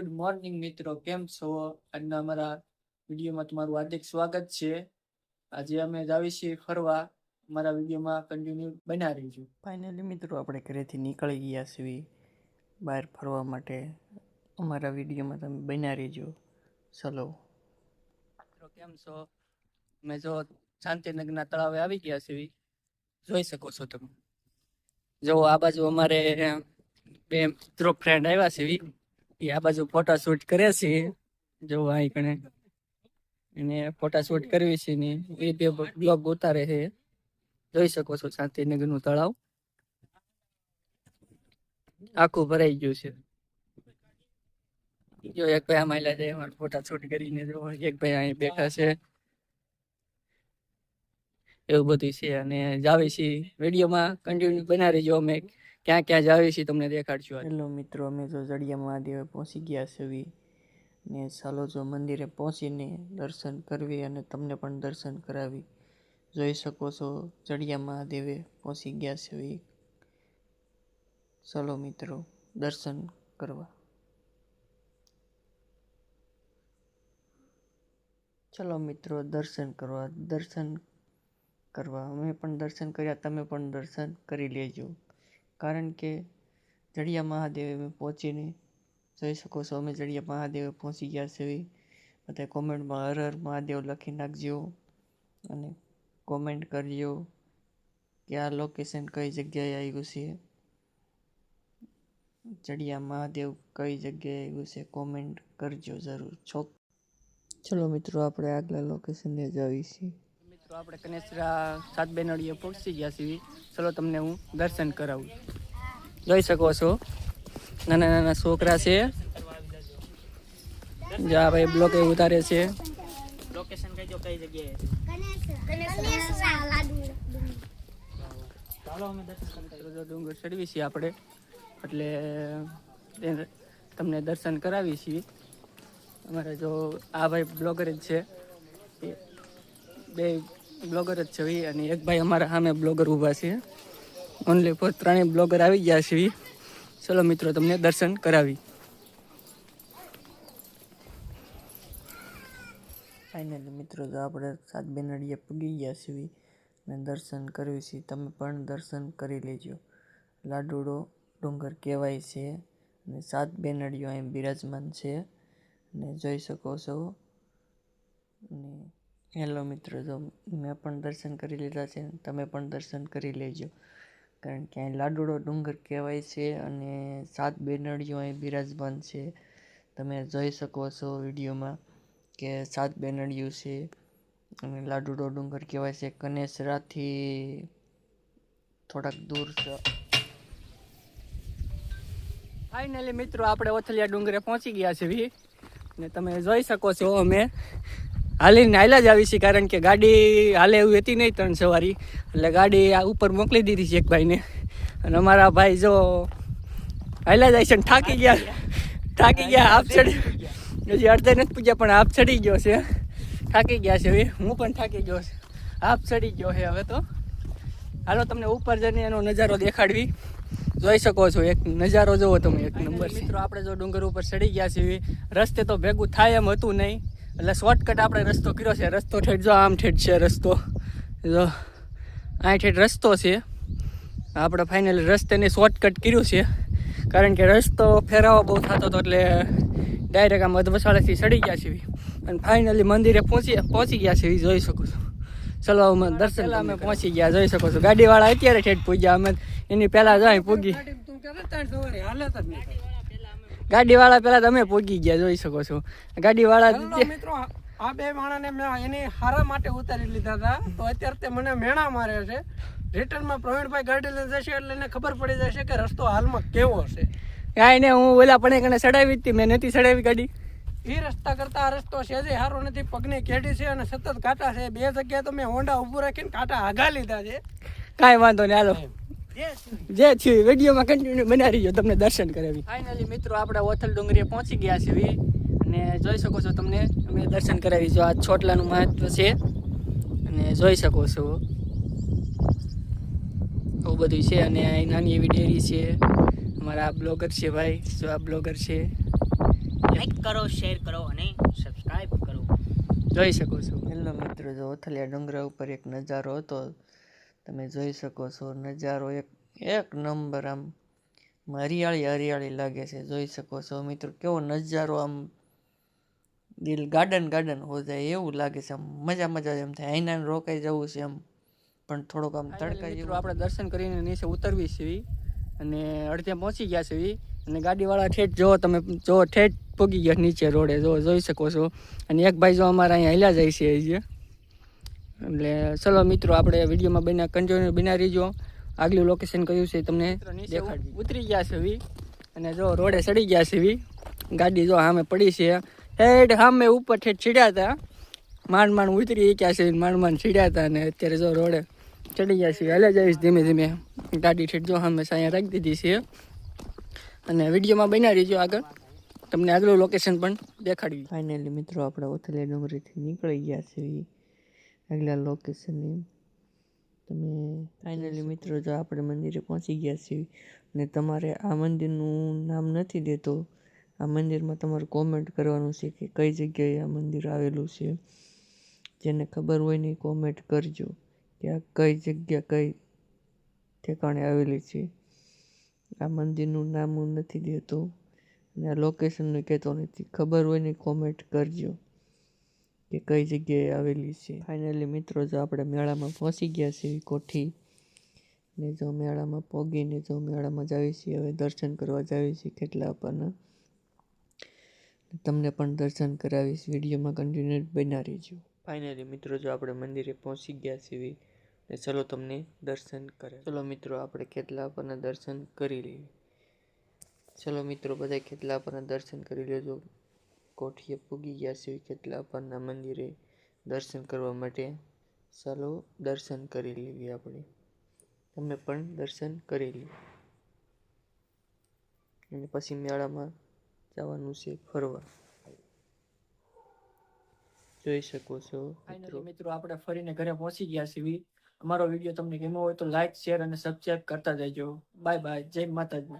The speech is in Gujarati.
ગુડ મોર્નિંગ મિત્રો. કેમ છો? આજના અમારા વિડીયોમાં તમારું હાર્દિક સ્વાગત છે. આજે અમે જાવી છીએ ફરવા. અમારા વિડીયોમાં કન્ટિન્યુ બના રહીશું. ફાઇનલી મિત્રો આપણે ઘરેથી નીકળી ગયા છીએ બહાર ફરવા માટે. અમારા વિડીયોમાં તમે બના રહેજો. ચલો. મિત્રો કેમ છો? અમે જો શાંતિનગરના તળાવે આવી ગયા છીએ. જોઈ શકો છો તમે. જો આ બાજુ અમારે બે મિત્રો ફ્રેન્ડ આવ્યા છે. આ બાજુ ફોટા શૂટ કરે છે જો અહીં કણે. એને ફોટા શૂટ કરવી છે ને એ બે બ્લોગ ઉતારે છે. જોઈ શકો છો શાંતિનગરનું તળાવ. આખું ભરાઈ ગયું છે. જો એક ભાઈ આમાં જાય ફોટા શૂટ કરીને જો એક ભાઈ અહીં બેઠા છે. એવું બધું છે અને જાવી છીએ. વિડીયોમાં કન્ટિન્યુ બના રહીજો અમે ક્યાં ક્યાં જાવી છીએ તમને દેખાડશું. હેલો. મિત્રો, અમે જો જડિયા મહાદેવે પહોંચી ગયા છીએ ને ચાલો જો મંદિરે પહોંચીને દર્શન કરવી અને તમને પણ દર્શન કરાવી. જોઈ શકો છો, જડિયા મહાદેવે પહોંચી ગયા છે ચલો મિત્રો, દર્શન કરવા. ચલો મિત્રો, દર્શન કરવા દર્શન કરવા. અમે પણ દર્શન કર્યા, તમે પણ દર્શન કરી લેજો. કારણ કે જડિયા મહાદેવે પહોંચીને જોઈ શકો છો. અમે જડિયા મહાદેવે પહોંચી ગયા છીએ બધા કોમેન્ટમાં હર હર મહાદેવ લખી નાખજો અને કોમેન્ટ કરજો કે આ લોકેશન કઈ જગ્યાએ આવ્યું છે. ચડિયા મહાદેવ કઈ જગ્યાએ આવ્યું છે કોમેન્ટ કરજો જરૂર. છો ચલો મિત્રો, આપણે આગલા લોકેશને જ આવી મિત્રો આપણે કનેસરા સાત બેનડીએ પહોંચી ગયા છીએ. ચલો તમને હું દર્શન કરાવું. જોઈ શકો છો. નાના નાના છોકરા છે. જ્યાં ભાઈ બ્લોક એ ઉતારે છે. લોકેશન કઈ કઈ જગ્યાએ. ચાલો અમે દર્શન જો ડુંગર ચડવી છીએ આપણે. એટલે તે તમને દર્શન કરાવી છીએ. અમારે જો આ ભાઈ બ્લોગર જ છે. બે બ્લોગર જ છે અને એક ભાઈ અમારા સામે બ્લોગર ઊભા છે. ઓનલી ફોર ત્રણેય બ્લોગર આવી ગયા છે. ચલો મિત્રો, તમને દર્શન કરાવી. ફાઇનલી મિત્રો તો આપણે સાત બેનડીએ પૂગી ગયા છીએ અને દર્શન કર્યું છે, તમે પણ દર્શન કરી લેજો. લાડુડો ડુંગર કહેવાય છે અને સાત બેનડીઓ અહીં બિરાજમાન છે અને જોઈ શકો છો. અને હેલો મિત્રો, જો મેં પણ દર્શન કરી લીધા છે, તમે પણ દર્શન કરી લેજો. કારણ કે અહીં લાડુડો ડુંગર કહેવાય છે અને સાત બેનડીઓ અહીં બિરાજમાન છે. તમે જોઈ શકો છો વિડીયોમાં કે સાત બેનડીયું છે અને લાડુડો ડુંગર કહેવાય છે. કનેસરાથી થોડાક દૂર છે. ફાઇનલી મિત્રો, આપણે ઓથલિયા ડુંગરે પહોંચી ગયા છીએ. અને તમે જોઈ શકો છો અમે હાલીને હાલ્યા જ આવી છે કારણ કે ગાડી હાલે એવી હતી નહીં ત્રણ સવારી. એટલે ગાડી આ ઉપર મોકલી દીધી છે એક ભાઈને. અને અમારા ભાઈ જો હાલ્યા જાય છે ને થાકી ગયા. થાકી ગયા આપ ચડી હજી અડધે નથી પૂછ્યા પણ આપ ચડી ગયો છે. થાકી ગયા છે હવે. હું પણ થાકી ગયો છે. આપ ચડી ગયો છે હવે તો. હાલો તમને ઉપર જઈને એનો નજારો દેખાડવી. જોઈ શકો છો એક નજારો જોવો તમે એક નંબર મિત્રો આપણે જો ડુંગર ઉપર ચડી ગયા છીએ રસ્તે તો ભેગું થાય એમ હતું નહીં. એટલે શોર્ટકટ આપણે રસ્તો કર્યો છે. રસ્તો ઠેઠ જો આમ ઠેઠ છે રસ્તો. જો આ ઠેઠ રસ્તો છે. આપણે ફાઇનલી રસ્તેને શોર્ટકટ કર્યું છે. કારણ કે રસ્તો ફેરાવો બહુ થતો હતો એટલે ડાયરેક્ટ આમ અધવસાળેથી ચડી ગયા છીએ. અને ફાઇનલી મંદિરે પહોંચી પહોંચી ગયા છીએ. જોઈ શકું છું. ચલો અમે દર્શન અમે પહોંચી ગયા. જોઈ શકો છો. ગાડીવાળા અત્યારે ઠેઠ પૂગ્યા અમે એની પહેલાં જાય પૂગી. ગાડીવાળા પેલા તમે પોગી ગયા જોઈ શકો છો. ગાડીવાળા મિત્રો આ બે માણસને મેં એની હારા માટે ઉતારી લીધા હતા. તો અત્યારે તે મને મેણા મારે છે. રિટર્નમાં પ્રવીણભાઈ ગાડી લઈને જશે એટલે એને ખબર પડી જશે કે રસ્તો હાલમાં કેવો છે. કાંઈ ને હું ઓલા પણ કને ચડાવી જ હતી મેં નથી ચડાવી ગાડી. એ રસ્તા કરતા આ રસ્તો સહેજે સારો નથી પગની કેડી છે અને સતત કાંટા છે. બે જગ્યાએ તો મેં હોન્ડા ઊભું રાખીને કાંટા આગા લીધા છે. કાંઈ વાંધો નહીં હાલો. જે થયું વિડીયોમાં કન્ટિન્યુ બનાવી રહ્યો તમને દર્શન કરાવી. ફાઇનલી મિત્રો આપણે ઓથલ ડુંગરીએ પહોંચી ગયા છીએ અને જોઈ શકો છો તમને અમે દર્શન કરાવી જો આ છોટલાનું મહત્વ છે. અને જોઈ શકો છો. બહુ બધું છે. અને અહીં નાની એવી ડેરી છે. અમારા આ બ્લોગર છે ભાઈ. જો આ બ્લોગર છે. લાઈક કરો શેર કરો અને સબસ્ક્રાઇબ કરો. જોઈ શકો છો. હેલો મિત્રો જો ઓથલિયા ડુંગરા ઉપર એક નજારો હતો તમે જોઈ શકો છો નજારો એક એક નંબર આમ હરિયાળી હરિયાળી લાગે છે જોઈ શકો છો. મિત્રો કેવો નજારો આમ દિલ ગાર્ડન ગાર્ડન હો જાય એવું લાગે છે આમ મજા મજા એમ થાય. આઈના રોકાઈ જવું છે એમ પણ થોડોક આમ તડકાઈ જેવું આપણે દર્શન કરીને નીચે ઉતરવી છે અને અડધે પહોંચી ગયા છે અને ગાડીવાળા ઠેઠ જો તમે જો ઠેઠ પૂગી ગયા નીચે રોડે જો જોઈ શકો છો. અને એક ભાઈ જો અમારા અહીંયા હેલા જાય છે હજી. એટલે ચલો મિત્રો આપણે વિડીયોમાં બના કન્ટિન્યુ બના રહીજો. આગલું લોકેશન કયું છે તમને દેખાડી ઉતરી ગયા છે વી. અને જો રોડે ચડી ગયા છે વી. ગાડી જો સામે પડી છે. હેઠ સામે ઉપર ઠેઠ ચીડ્યા હતા. માંડ માંડ ઉતરી ગયા છે માંડ માંડ ચીડ્યા હતા અને અત્યારે જો રોડે ચડી ગયા છે. હાલે જઈશ ધીમે ધીમે. ગાડી ઠેઠ જો સામે અહીંયા રાખી દીધી છે. અને વિડીયોમાં બના રહીજો આગળ. તમને આગલું લોકેશન પણ દેખાડ્યું ફાઇનલી મિત્રો આપણે ઓથલે ડુંગરીથી નીકળી ગયા છીએ આગલા લોકેશનની તમે ફાઇનલી મિત્રો જો આપણે મંદિરે પહોંચી ગયા છીએ અને તમારે આ મંદિરનું નામ નથી દેતો આ મંદિરમાં તમારે કોમેન્ટ કરવાનું છે કે કઈ જગ્યાએ આ મંદિર આવેલું છે. જેને ખબર હોય ને કોમેન્ટ કરજો કે આ કઈ જગ્યા કઈ ઠેકાણે આવેલી છે. આ મંદિરનું નામ હું નથી દેતો અને આ લોકેશનનું કહેતો નથી. ખબર હોય ને કોમેન્ટ કરજો. કે કઈ જગ્યાએ આવેલી છે. ફાઇનલી મિત્રો, જો આપણે મેળામાં પહોંચી ગયા છીએ કોઠી, ને જો મેળામાં પોગીને જો મેળામાં જાવી છીએ, હવે દર્શન કરવા જાવી છીએ કેટલા આપણને. તમને પણ દર્શન કરાવીશ, વિડીયોમાં કન્ટિન્યુ બના રહેજો. ફાઇનલી મિત્રો, જો આપણે મંદિરે પહોંચી ગયા છીએ, ને ચલો તમને દર્શન કરે ચલો મિત્રો, આપણે કેટલા આપણને દર્શન કરી લઈએ. ચલો મિત્રો બધા કેટલા આપણને દર્શન કરી લેજો. કોઠીએ પૂગી ગયા છે કેટલા આપણના મંદિરે દર્શન કરવા માટે. ચાલો દર્શન કરી લેવી આપણે. તમે પણ દર્શન કરી લો. અને પછી મેળામાં જવાનું છે ફરવા. જોઈ શકો છો મિત્રો. આપણે ફરીને ઘરે પહોંચી ગયા છીએ. અમારો વીડિયો તમને ગમ્યો હોય તો લાઈક શેર અને સબસ્ક્રાઇબ કરતા જજો. બાય બાય જય માતાજી.